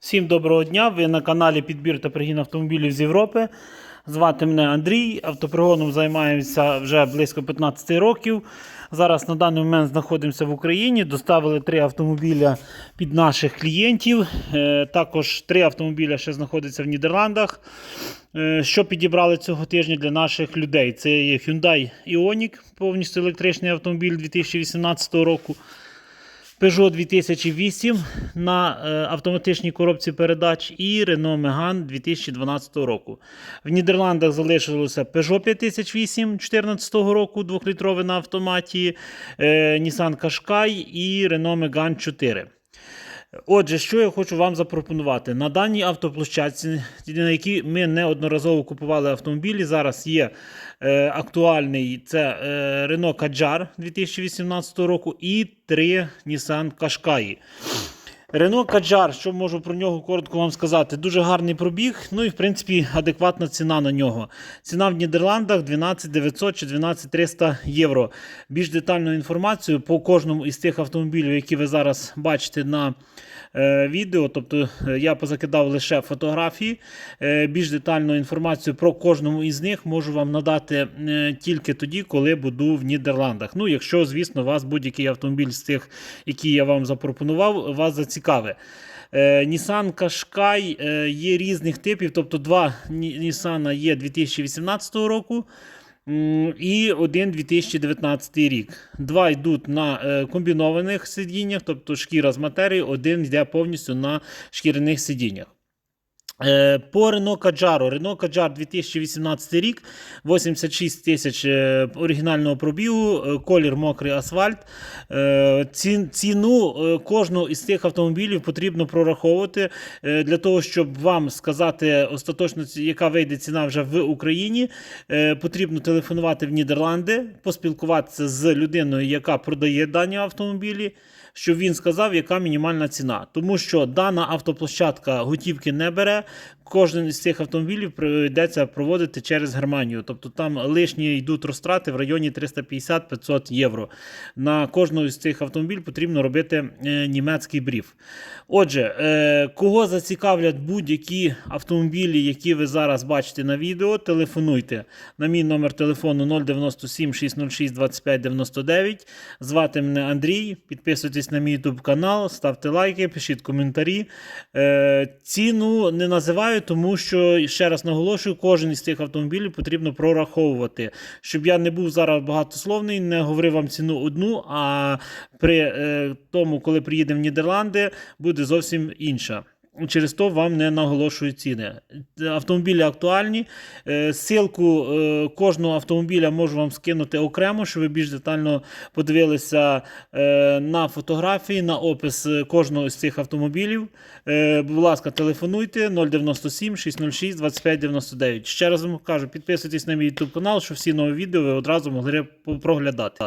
Всім доброго дня! Ви на каналі Підбір та пригін автомобілів з Європи. Звати мене Андрій. Автопригоном займаємося вже близько 15 років. Зараз на даний момент знаходимося в Україні. Доставили три автомобіля під наших клієнтів. Е, Також три автомобіля ще знаходяться в Нідерландах. Е, Що підібрали цього тижня для наших людей? Це є Hyundai Ioniq, повністю електричний автомобіль 2018 року. Peugeot 2008 на е, автоматичній коробці передач і Renault Megane 2012 року. В Нідерландах залишилося Peugeot 5008 2014 року, 2-літровий на автоматі, е, Nissan Qashqai і Renault Megane 4. Отже, що я хочу вам запропонувати. На даній автоплощадці, на якій ми неодноразово купували автомобілі, зараз є е, актуальний це е, Renault Kadjar 2018 року і три Nissan Qashqai. Renault Kadjar, що можу про нього коротко вам сказати, дуже гарний пробіг, ну і в принципі адекватна ціна на нього. Ціна в Нідерландах 12 900 чи 12 300 євро. Більш детальну інформацію по кожному із тих автомобілів, які ви зараз бачите на е, відео. Тобто е, я позакидав лише фотографії. Е, більш детальну інформацію про кожному із них можу вам надати е, тільки тоді, коли буду в Нідерландах. Ну, якщо, звісно, вас будь-який автомобіль з тих, які я вам запропонував, вас зацікавить. Е, Nissan Qashqai е, є різних типів, тобто два Nissan є 2018 року. І один 2019 рік. Два йдуть на е, комбінованих сидіннях, тобто шкіра з матерії, один йде повністю на шкіряних сидіннях. Е, По Renault Kadjar. Renault Kadjar 2018 рік, 86 тисяч е, оригінального пробігу, е, колір мокрий асфальт. Ціну кожного із цих автомобілів потрібно прораховувати для того, щоб вам сказати остаточно, яка вийде ціна вже в Україні. Потрібно телефонувати в Нідерланди, поспілкуватися з людиною, яка продає дані автомобілі щоб він сказав, яка мінімальна ціна. Тому що дана автоплощадка готівки не бере. Кожен із цих автомобілів прийдеться проводити через Германію. Тобто там лишні йдуть розтрати в районі 350-500 євро. На кожного із цих автомобілів потрібно робити е, німецький бриф. Отже, е, кого зацікавлять будь-які автомобілі, які ви зараз бачите на відео, телефонуйте на мій номер телефону 097 606 25 99. Звати мене Андрій. Підписуйтесь на мій YouTube канал, ставте лайки, пишіть коментарі. Е, ціну не називаю, тому що ще раз наголошую, кожен із цих автомобілів потрібно прораховувати. Щоб я не був зараз багатословний, не говорив вам ціну одну, а при е, тому, коли приїдемо в Нідерланди, буде зовсім інша. Через то вам не наголошую ціни. Автомобілі актуальні. Е, Ссылку е, кожного автомобіля можу вам скинути окремо, щоб ви більш детально подивилися е, на фотографії, на опис кожного з цих автомобілів. Будь ласка, телефонуйте 097 606 25 99. Ще раз вам кажу, підписуйтесь на мій YouTube канал, щоб всі нові відео ви одразу могли проглядати.